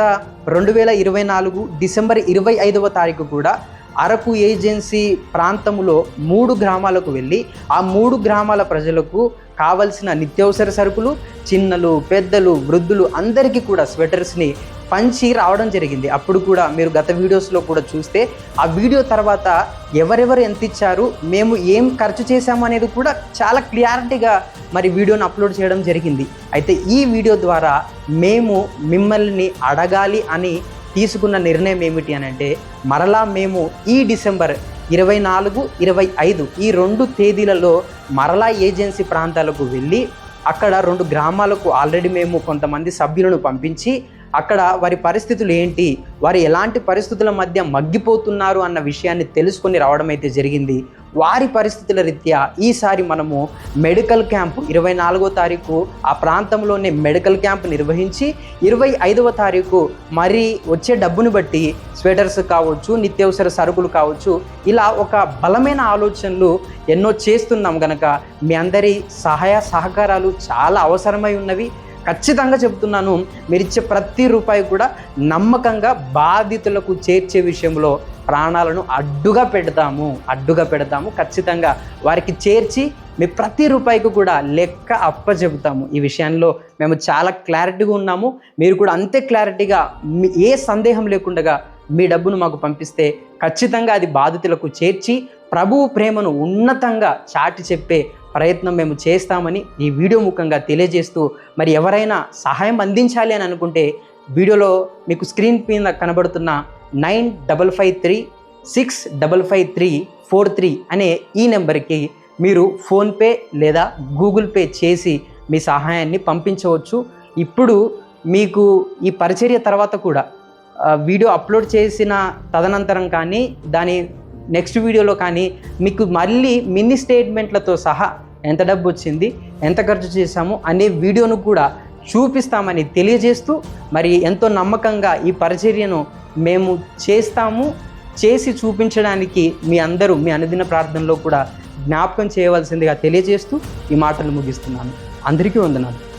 గత రెండు వేల ఇరవై నాలుగు డిసెంబర్ ఇరవై ఐదవ తారీఖు కూడా అరకు ఏజెన్సీ ప్రాంతంలో మూడు గ్రామాలకు వెళ్ళి ఆ మూడు గ్రామాల ప్రజలకు కావలసిన నిత్యావసర సరుకులు చిన్నలు పెద్దలు వృద్ధులు అందరికీ కూడా స్వెటర్స్ని పంచి రావడం జరిగింది. అప్పుడు కూడా మీరు గత వీడియోస్లో కూడా చూస్తే ఆ వీడియో తర్వాత ఎవరెవరు ఎంత ఇచ్చారు మేము ఏం ఖర్చు చేశాము అనేది కూడా చాలా క్లియారిటీగా మరి వీడియోని అప్లోడ్ చేయడం జరిగింది. అయితే ఈ వీడియో ద్వారా మేము మిమ్మల్ని అడగాలి అని తీసుకున్న నిర్ణయం ఏమిటి అని అంటే మరలా మేము ఈ డిసెంబర్ ఇరవై నాలుగు ఇరవై ఐదు ఈ రెండు తేదీలలో మరలా ఏజెన్సీ ప్రాంతాలకు వెళ్ళి అక్కడ రెండు గ్రామాలకు ఆల్రెడీ మేము కొంతమంది సభ్యులను పంపించి అక్కడ వారి పరిస్థితులు ఏంటి? వారు ఎలాంటి పరిస్థితుల మధ్య మగ్గిపోతున్నారు అన్న విషయాన్ని తెలుసుకొని రావడం అయితే జరిగింది. వారి పరిస్థితుల రీత్యా ఈసారి మనము మెడికల్ క్యాంప్ ఇరవై నాలుగో తారీఖు ఆ ప్రాంతంలోనే మెడికల్ క్యాంప్ నిర్వహించి ఇరవై ఐదవ తారీఖు మరి వచ్చే డబ్బును బట్టి స్వెటర్స్ కావచ్చు నిత్యావసర సరుకులు కావచ్చు ఇలా ఒక బలమైన ఆలోచనలు ఎన్నో చేస్తున్నాం గనక మీ అందరి సహాయ సహకారాలు చాలా అవసరమై ఉన్నవి. ఖచ్చితంగా చెప్తున్నాను మీరు ఇచ్చే ప్రతి రూపాయి కూడా నమ్మకంగా బాధితులకు చేర్చే విషయంలో ప్రాణాలను అడ్డుగా పెడతాము అడ్డుగా పెడతాము. ఖచ్చితంగా వారికి చేర్చి మీ ప్రతి రూపాయికి కూడా లెక్క అప్ప చెబుతాము ఈ విషయంలో మేము చాలా క్లారిటీగా ఉన్నాము. మీరు కూడా అంతే క్లారిటీగా మీ- ఏ సందేహం లేకుండా మీ డబ్బును మాకు పంపిస్తే ఖచ్చితంగా అది బాధితులకు చేర్చి ప్రభువు ప్రేమను ఉన్నతంగా చాటి చెప్పే ప్రయత్నం మేము చేస్తామని ఈ వీడియో ముఖంగా తెలియజేస్తూ మరి ఎవరైనా సహాయం అందించాలి అని అనుకుంటే వీడియోలో మీకు స్క్రీన్ మీద కనబడుతున్న nine double five three six double five three four three అనే ఈ నెంబర్కి మీరు ఫోన్పే లేదా గూగుల్ పే చేసి మీ సహాయాన్ని పంపించవచ్చు. ఇప్పుడు మీకు ఈ పరిచర్య తర్వాత కూడా వీడియో అప్లోడ్ చేసిన తదనంతరం కానీ దాని నెక్స్ట్ వీడియోలో కానీ మీకు మళ్ళీ మినీ స్టేట్మెంట్లతో సహా ఎంత డబ్బు వచ్చింది ఎంత ఖర్చు చేశాము అనే వీడియోను కూడా చూపిస్తామని తెలియజేస్తూ మరి ఎంతో నమ్మకంగా ఈ పరిచర్యను మేము చేస్తాము చేసి చూపించడానికి మీ అందరూ మీ అనుదిన ప్రార్థనలో కూడా జ్ఞాపకం చేయవలసిందిగా తెలియజేస్తూ ఈ మాటలు ముగిస్తున్నాను. అందరికీ వందనాలు.